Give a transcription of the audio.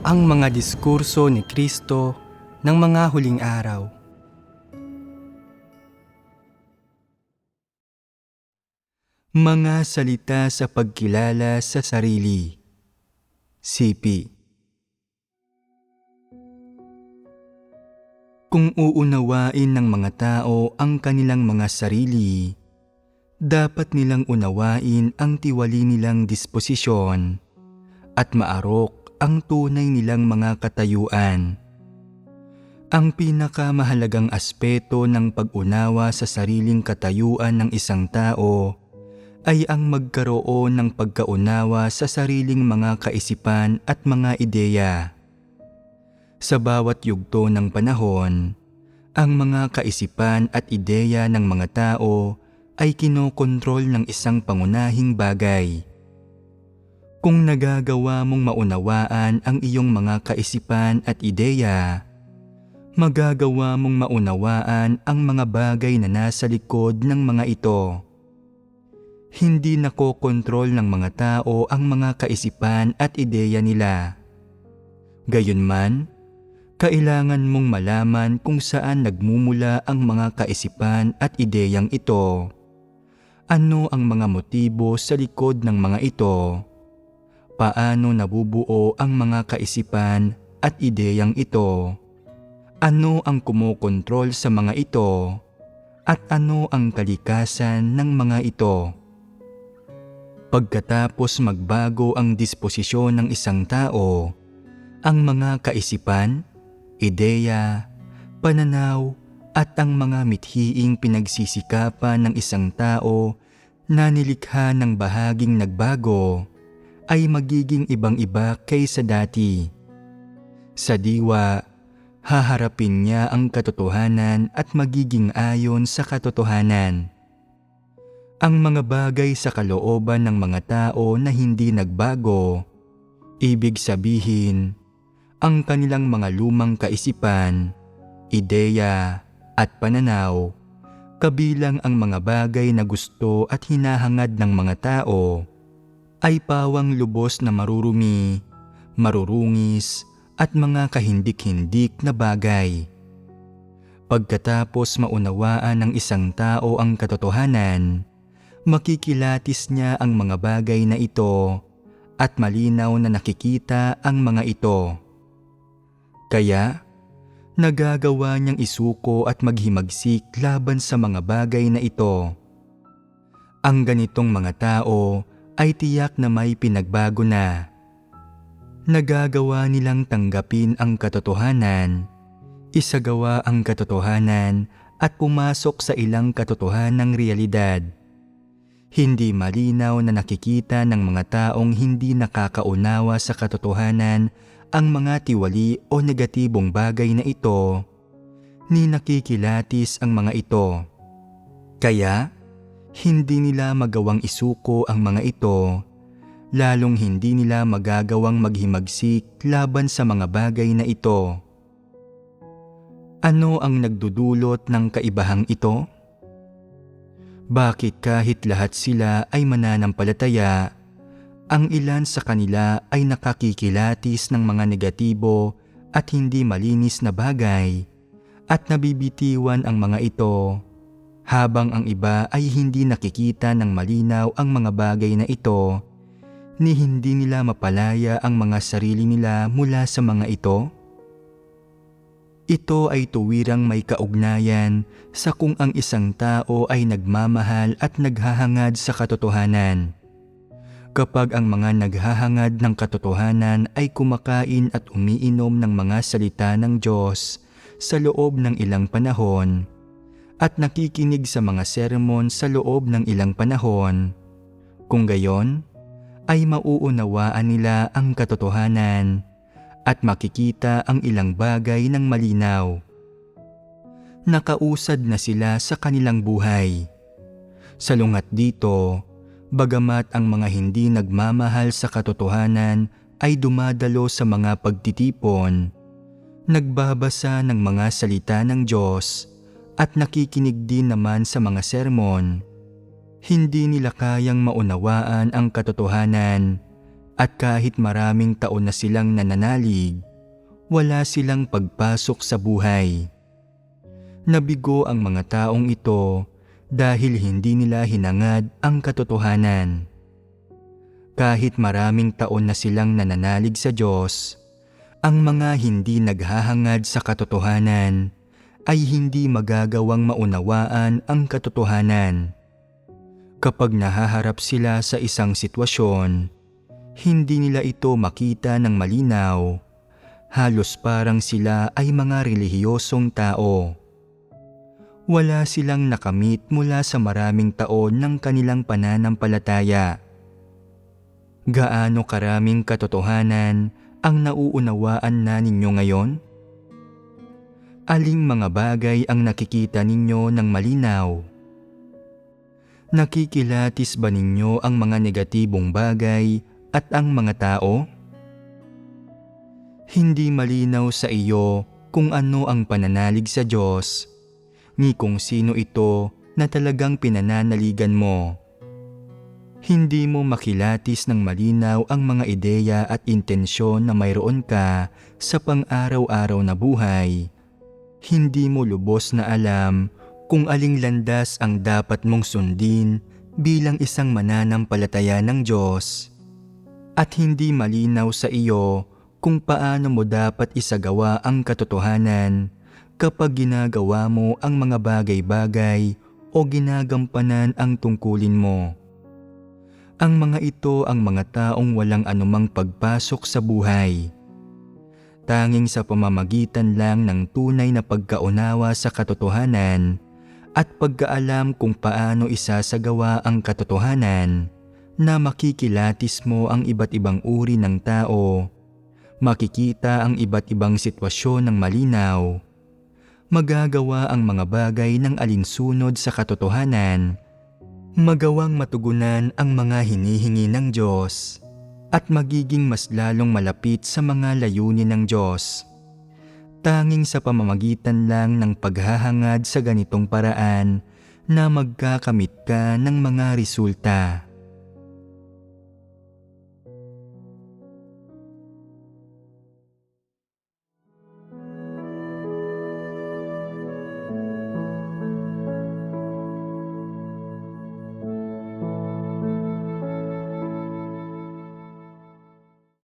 ang mga diskurso ni Kristo ng mga huling araw. Mga salita sa pagkilala sa sarili. CP Kung uunawain ng mga tao ang kanilang mga sarili, dapat nilang unawain ang tiwali nilang disposisyon at maarok ang tunay nilang mga katayuan. Ang pinakamahalagang aspeto ng pag-unawa sa sariling katayuan ng isang tao ay ang magkaroon ng pagkaunawa sa sariling mga kaisipan at mga ideya. Sa bawat yugto ng panahon, ang mga kaisipan at ideya ng mga tao ay kinokontrol ng isang pangunahing bagay. Kung nagagawa mong maunawaan ang iyong mga kaisipan at ideya, magagawa mong maunawaan ang mga bagay na nasa likod ng mga ito. Hindi nakokontrol ng mga tao ang mga kaisipan at ideya nila. Gayunman, kailangan mong malaman kung saan nagmumula ang mga kaisipan at ideyang ito. Ano ang mga motibo sa likod ng mga ito? Paano nabubuo ang mga kaisipan at ideyang ito? Ano ang kumokontrol sa mga ito? At ano ang kalikasan ng mga ito? Pagkatapos magbago ang disposisyon ng isang tao, ang mga kaisipan, ideya, pananaw, at ang mga mithiing pinagsisikapan ng isang tao na nilikha ng bahaging nagbago ay magiging ibang-iba kaysa dati. Sa diwa, haharapin niya ang katotohanan at magiging ayon sa katotohanan. Ang mga bagay sa kalooban ng mga tao na hindi nagbago, ibig sabihin, ang kanilang mga lumang kaisipan, ideya, at pananaw, kabilang ang mga bagay na gusto at hinahangad ng mga tao, ay pawang lubos na marurumi, marurungis, at mga kahindik-hindik na bagay. Pagkatapos maunawaan ng isang tao ang katotohanan, makikilatis niya ang mga bagay na ito at malinaw na nakikita ang mga ito. Kaya, nagagawa niyang isuko at maghimagsik laban sa mga bagay na ito. Ang ganitong mga tao ay tiyak na may pinagbago na. Nagagawa nilang tanggapin ang katotohanan, isagawa ang katotohanan at pumasok sa ilang katotohanang realidad. Hindi malinaw na nakikita ng mga taong hindi nakakaunawa sa katotohanan ang mga tiwali o negatibong bagay na ito, ni nakikilatis ang mga ito. Kaya, hindi nila magawang isuko ang mga ito, lalong hindi nila magagawang maghimagsik laban sa mga bagay na ito. Ano ang nagdudulot ng kaibahang ito? Bakit kahit lahat sila ay mananampalataya, ang ilan sa kanila ay nakakikilatis ng mga negatibo at hindi malinis na bagay at nabibitiwan ang mga ito habang ang iba ay hindi nakikita ng malinaw ang mga bagay na ito ni hindi nila mapalaya ang mga sarili nila mula sa mga ito? Ito ay tuwirang may kaugnayan sa kung ang isang tao ay nagmamahal at naghahangad sa katotohanan. Kapag ang mga naghahangad ng katotohanan ay kumakain at umiinom ng mga salita ng Diyos sa loob ng ilang panahon at nakikinig sa mga sermon sa loob ng ilang panahon, kung gayon, ay mauunawaan nila ang katotohanan at makikita ang ilang bagay ng malinaw. Nakausad na sila sa kanilang buhay. Salungat dito, bagamat ang mga hindi nagmamahal sa katotohanan ay dumadalo sa mga pagtitipon, nagbabasa ng mga salita ng Diyos at nakikinig din naman sa mga sermon, hindi nila kayang maunawaan ang katotohanan At kahit maraming taon na silang nananalig, wala silang pagpasok sa buhay. Nabigo ang mga taong ito dahil hindi nila hinangad ang katotohanan. Kahit maraming taon na silang nananalig sa Diyos, ang mga hindi naghahangad sa katotohanan ay hindi magagawang maunawaan ang katotohanan. Kapag nahaharap sila sa isang sitwasyon, hindi nila ito makita ng malinaw. Halos parang sila ay mga relihiyosong tao. Wala silang nakamit mula sa maraming taon ng kanilang pananampalataya. Gaano karaming katotohanan ang nauunawaan na ninyo ngayon? Aling mga bagay ang nakikita ninyo ng malinaw? Nakikilatis ba ninyo ang mga negatibong bagay at ang mga tao? Hindi malinaw sa iyo kung ano ang pananalig sa Diyos, ni kung sino ito na talagang pinananaligan mo. Hindi mo makilatis ng malinaw ang mga ideya at intensyon na mayroon ka sa pang-araw-araw na buhay. Hindi mo lubos na alam kung aling landas ang dapat mong sundin bilang isang mananampalataya ng Diyos. At hindi malinaw sa iyo kung paano mo dapat isagawa ang katotohanan kapag ginagawa mo ang mga bagay-bagay o ginagampanan ang tungkulin mo. Ang mga ito ang mga taong walang anumang pagpasok sa buhay. Tanging sa pamamagitan lang ng tunay na pagkaunawa sa katotohanan at pagkaalam kung paano isasagawa ang katotohanan na makikilatis mo ang iba't ibang uri ng tao, makikita ang iba't ibang sitwasyon ng malinaw, magagawa ang mga bagay ng alinsunod sa katotohanan, magawang matugunan ang mga hinihingi ng Diyos, at magiging mas lalong malapit sa mga layunin ng Diyos. Tanging sa pamamagitan lang ng paghahangad sa ganitong paraan na magkakamit ka ng mga resulta.